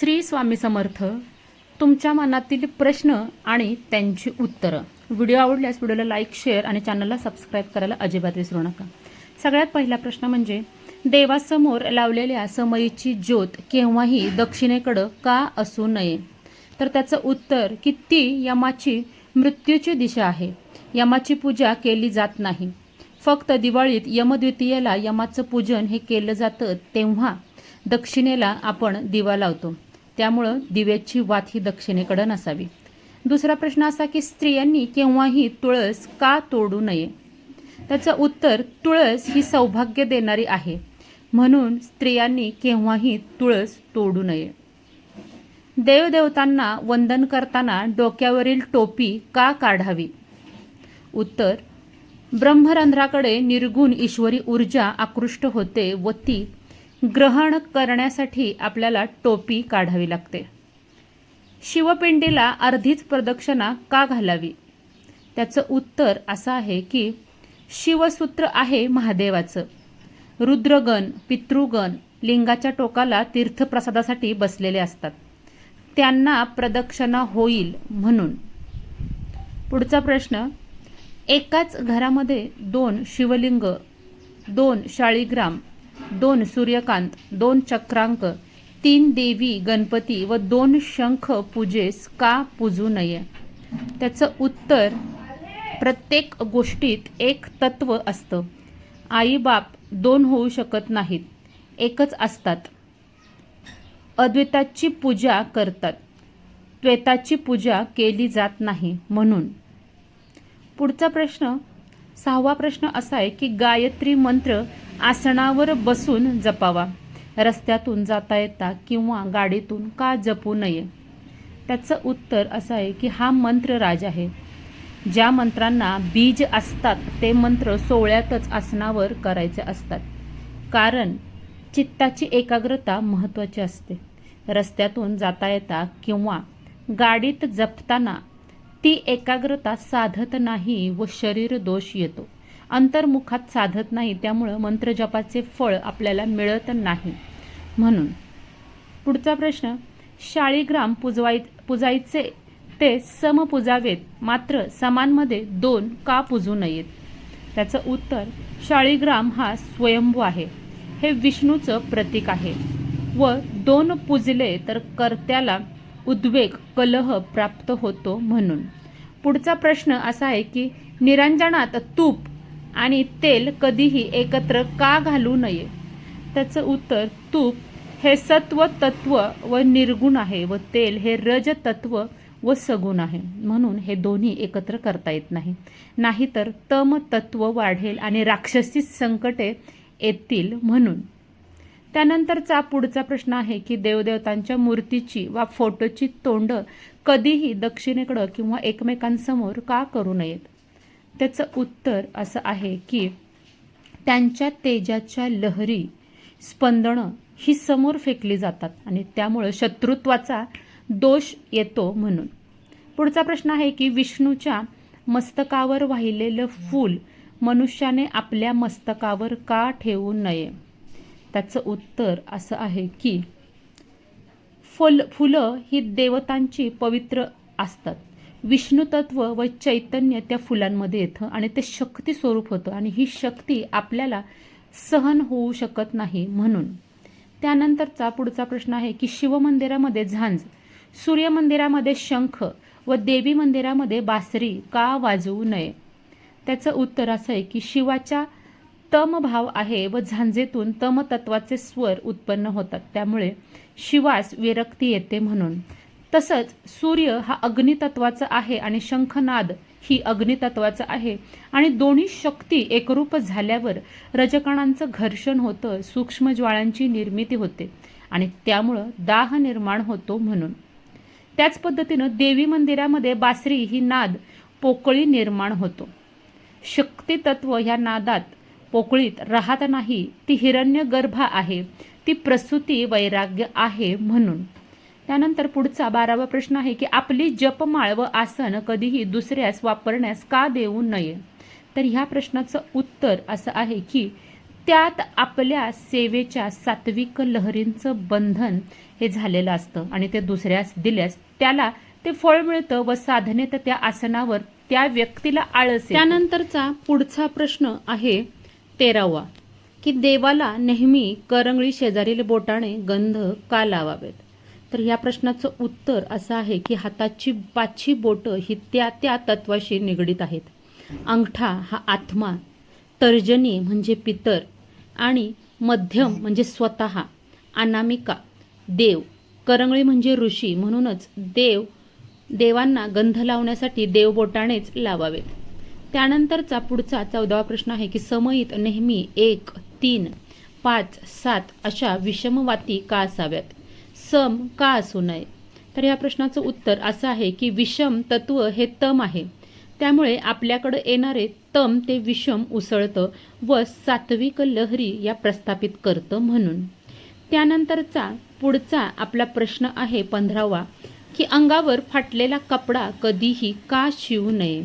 श्री स्वामी समर्थ तुमच्या मनातील प्रश्न आणि त्यांची उत्तरं. व्हिडिओ आवडल्यास व्हिडिओला लाईक शेअर आणि चॅनलला सबस्क्राईब करायला अजिबात विसरू नका. सगळ्यात पहिला प्रश्न म्हणजे देवासमोर लावलेल्या समयीची ज्योत केव्हाही दक्षिणेकडं का असू नये? तर त्याचं उत्तर की ती यमाची मृत्यूची दिशा आहे? यमाची पूजा केली जात नाही. फक्त दिवाळीत यमद्वितीयेला यमाचं पूजन हे केलं जातं तेव्हा दक्षिणेला आपण दिवा लावतो. त्यामुळं दिव्याची वात ही दक्षिणेकडं नसावी. दुसरा प्रश्न असा की स्त्रियांनी केव्हाही तुळस का तोडू नये? त्याचं उत्तर तुळस ही सौभाग्य देणारी आहे. म्हणून स्त्रियांनी केव्हाही तुळस तोडू नये. देवदेवतांना वंदन करताना डोक्यावरील टोपी का काढावी? उत्तर ब्रह्मरंध्राकडे निर्गुण ईश्वरी ऊर्जा आकृष्ट होते व ती ग्रहण करण्यासाठी आपल्याला टोपी काढावी लागते. शिवपिंडीला अर्धीच प्रदक्षिणा का घालावी? त्याचं उत्तर असं आहे की शिवसूत्र आहे महादेवाचं. रुद्रगण पितृगण लिंगाच्या टोकाला तीर्थप्रसादासाठी बसलेले असतात. त्यांना प्रदक्षिणा होईल म्हणून. पुढचा प्रश्न एकाच घरामध्ये दोन शिवलिंग दोन शाळीग्राम दोन सूर्यकांत दोन चक्रांक तीन देवी गणपती व दोन शंख पूजेस का पूजू नये? त्याचं उत्तर प्रत्येक गोष्टीत एक तत्व असतं. आई बाप दोन होऊ शकत नाहीत एकच असतात. अद्वैताची पूजा करतात. द्वैताची पूजा केली जात नाही म्हणून. पुढचा प्रश्न सहावा प्रश्न असा आहे की गायत्री मंत्र आसनावर बसून जपावा. रस्त्यातून जाता येता किंवा गाडीतून का जपू नये? त्याचं उत्तर असं आहे की हा मंत्र राज आहे. ज्या मंत्रांना बीज असतात ते मंत्र सोहळ्यातच आसनावर करायचे असतात. कारण चित्ताची एकाग्रता महत्त्वाची असते. रस्त्यातून जाता येता किंवा गाडीत जपताना ती एकाग्रता साधत नाही व शरीर दोष येतो. अंतर्मुखात साधत नाही त्यामुळं मंत्रजपाचे फळ आपल्याला मिळत नाही. म्हणून पुढचा प्रश्न शाळीग्राम पुजवाय पुजायचे ते सम पुजावेत मात्र समानमध्ये दोन का पुजू नयेत? त्याचं उत्तर शाळीग्राम हा स्वयंभू आहे. हे विष्णूचं प्रतीक आहे. व दोन पुजले तर कर्त्याला उद्वेग कलह प्राप्त होतो म्हणून. पुढचा प्रश्न असा आहे की निरंजनात तूप आणि तेल कधीही एकत्र का घालू नये? त्याचं उत्तर तूप हे सत्व तत्व व निर्गुण आहे व तेल हे रज तत्व व सगुण आहे. म्हणून हे दोन्ही एकत्र करता येत नाही. नाहीतर तम तत्व वाढेल आणि राक्षसी संकटे येतील म्हणून. त्यानंतरचा पुढचा प्रश्न आहे की देवदेवतांच्या मूर्तीची वा फोटोची तोंड कधीही दक्षिणेकडं किंवा एकमेकांसमोर का करू नयेत? त्याचं उत्तर असं आहे की त्यांच्या तेजाच्या लहरी स्पंदनं ही समोर फेकली जातात आणि त्यामुळं शत्रुत्वाचा दोष येतो म्हणून. पुढचा प्रश्न आहे की विष्णूच्या मस्तकावर वाहिलेलं फूल मनुष्याने आपल्या मस्तकावर का ठेवू नये? त्याचं उत्तर असं आहे की फुल फुलं ही देवतांची पवित्र असतात. विष्णुतत्व व चैतन्य त्या फुलांमध्ये येतं आणि ते शक्ती स्वरूप होतं आणि ही शक्ती आपल्याला सहन होऊ शकत नाही म्हणून. त्यानंतरचा पुढचा प्रश्न आहे की शिवमंदिरामध्ये झांज सूर्यमंदिरामध्ये शंख व देवी मंदिरामध्ये बासरी का वाजवू नये? त्याचं उत्तर असं आहे की शिवाच्या तम भाव आहे व झांजेतून तमतत्वाचे स्वर उत्पन्न होतात. त्यामुळे शिवास विरक्ती येते म्हणून. तसंच सूर्य हा अग्नितत्वाचा आहे आणि शंखनाद ही अग्नितत्वाचं आहे. आणि दोन्ही शक्ती एकरूप झाल्यावर रजकणांचं घर्षण होतं सूक्ष्म ज्वाळांची निर्मिती होते आणि त्यामुळं दाह निर्माण होतो म्हणून. त्याच पद्धतीनं देवी मंदिरामध्ये बासरी ही नाद पोकळी निर्माण होतो. शक्ती तत्व ह्या नादात पोकळीत राहत नाही ती हिरण्य गर्भा आहे ती प्रसूती वैराग्य आहे म्हणून. त्यानंतर पुढचा बारावा प्रश्न आहे की आपली जपमाळ व आसन कधीही दुसऱ्यास वापरण्यास का देऊ नये? तर ह्या प्रश्नाचं उत्तर असं आहे की त्यात आपल्या सेवेच्या सात्विक लहरींचं बंधन हे झालेलं असतं आणि ते दुसऱ्यास दिल्यास त्याला ते फळ मिळतं व साधनेत त्या आसनावर त्या व्यक्तीला आळस त्यानंतरचा पुढचा प्रश्न आहे तेरावा की देवाला नेहमी करंगळी शेजारील बोटाने गंध का लावावेत? तर या प्रश्नाचं उत्तर असं आहे की हाताची पाचशी बोटं ही त्या त्या तत्वाशी निगडीत आहेत. अंगठा हा आत्मा तर्जनी म्हणजे पितर आणि मध्यम म्हणजे स्वतः अनामिका देव करंगळी म्हणजे ऋषी. म्हणूनच देव देवांना गंध लावण्यासाठी देवबोटानेच लावावेत. त्यानंतरचा पुढचा चौदावा प्रश्न आहे की समयित नेहमी एक तीन पाच सात अशा विषमवाती का असाव्यात? सम का असू नये? तर या प्रश्नाचं उत्तर असं आहे की विषम तत्व हे तम आहे. त्यामुळे आपल्याकडं येणारे तम ते विषम उसळतं व सात्विक लहरी या प्रस्थापित करतं म्हणून. त्यानंतरचा पुढचा आपला प्रश्न आहे पंधरावा की अंगावर फाटलेला कपडा कधीही का शिवू नये?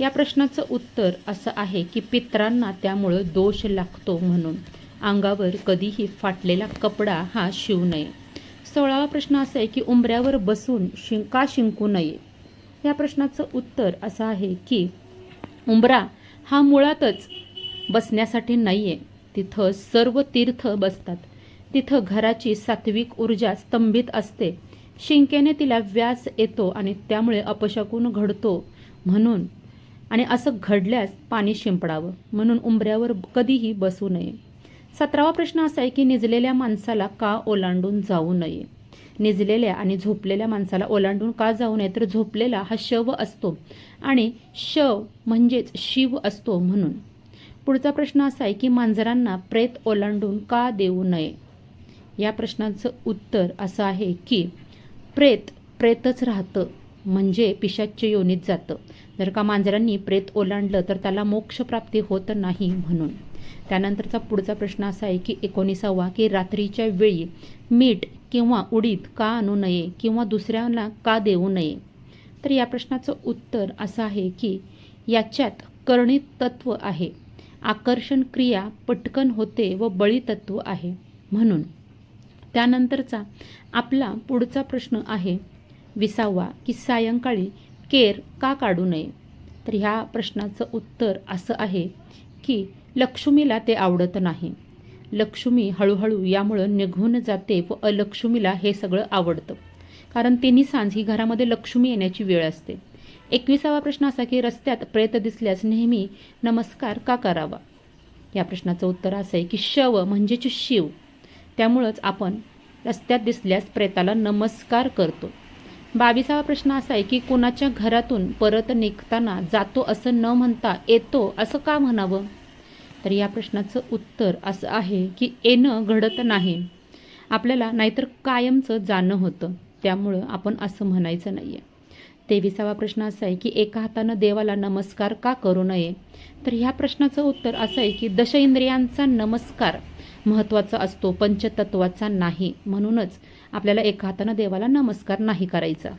या प्रश्नाचं उत्तर असं आहे की पित्रांना त्यामुळं दोष लागतो म्हणून. अंगावर कधीही फाटलेला कपडा हा शिवू नये. सोळावा प्रश्न असा आहे की उंबऱ्यावर बसून शिं का शिंकू नये? या प्रश्नाचं उत्तर असं आहे की उंबरा हा मुळातच बसण्यासाठी नाही आहे तिथं सर्व तीर्थ बसतात. तिथं घराची सात्विक ऊर्जा स्तंभित असते. शिंकेने तिला व्यास येतो आणि त्यामुळे अपशकून घडतो म्हणून आणि असं घडल्यास पाणी शिंपडावं म्हणून उंबऱ्यावर कधीही बसू नये. सतरावा प्रश्न असा आहे की निजलेल्या माणसाला का ओलांडून जाऊ नये? निजलेल्या आणि झोपलेल्या माणसाला ओलांडून का जाऊ नये? तर झोपलेला हा शव असतो आणि शव म्हणजेच शिव असतो म्हणून. पुढचा प्रश्न असा आहे की मांजरांना प्रेत ओलांडून का देऊ नये? या प्रश्नाचं उत्तर असं आहे की प्रेत प्रेतच राहतं म्हणजे पिशाच्य योनीत जातं. जर का मांजरांनी प्रेत ओलांडलं तर त्याला मोक्षप्राप्ती होत नाही म्हणून. त्यानंतरचा पुढचा प्रश्न असा आहे की एकोणीसावा की रात्रीच्या वेळी मीठ किंवा उडीद का आणू नये किंवा दुसऱ्यांना का देऊ नये? तर या प्रश्नाचं उत्तर असं आहे की याच्यात कर्णित तत्व आहे. आकर्षण क्रिया पटकन होते व बळी तत्व आहे. म्हणून त्यानंतरचा आपला पुढचा प्रश्न आहे विसावा की सायंकाळी केर का काढू नये? तर ह्या प्रश्नाचं उत्तर असं आहे की लक्ष्मीला ते आवडत नाही. लक्ष्मी हळूहळू यामुळं निघून जाते व अलक्ष्मीला हे सगळं आवडतं. कारण तिन्ही सांज ही घरामध्ये लक्ष्मी येण्याची वेळ असते. एकविसावा प्रश्न असा की रस्त्यात प्रेत दिसल्यास नेहमी नमस्कार का करावा? या प्रश्नाचं उत्तर असं आहे की शव म्हणजेच शिव. त्यामुळंच आपण रस्त्यात दिसल्यास प्रेताला नमस्कार करतो. बावीसावा प्रश्न असा आहे की कुणाच्या घरातून परत निघताना जातो असं न म्हणता येतो असं का म्हणावं? तर या प्रश्नाचं उत्तर असं आहे की येणं घडत नाही. आपल्याला नाहीतर कायमचं जाणं होतं. त्यामुळं आपण असं म्हणायचं नाही आहे तेविसावा प्रश्न असा आहे की एका हातानं देवाला नमस्कार का करू नये? तर ह्या प्रश्नाचं उत्तर असं आहे की दश इंद्रियांचा नमस्कार महत्त्वाचा असतो पंचतत्वाचा नाही. म्हणूनच आपल्याला एका हातानं देवाला नमस्कार नाही करायचा.